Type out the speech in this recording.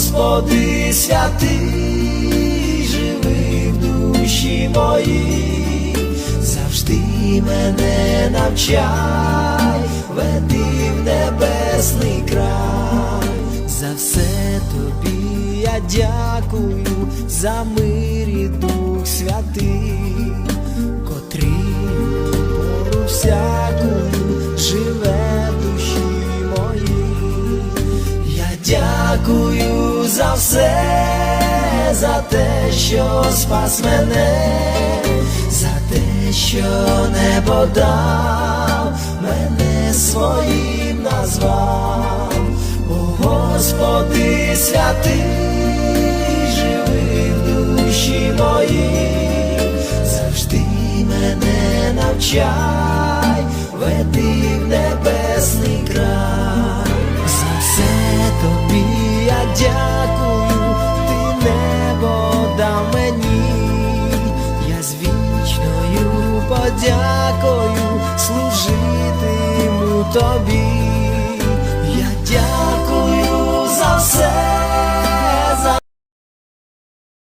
Господи святий, живи в душі моїй, завжди мене навчай, веди в небесний край, за все тобі я дякую, за мир і Дух святий, котрий пору всякую живе в душі моїй. Я дякую за все, за те, що спас мене, за те, що небо дав, мене своїм назвав, о Господи святий, живи в душі моїй, завжди мене навчай, подякою служитиму тобі. Я дякую.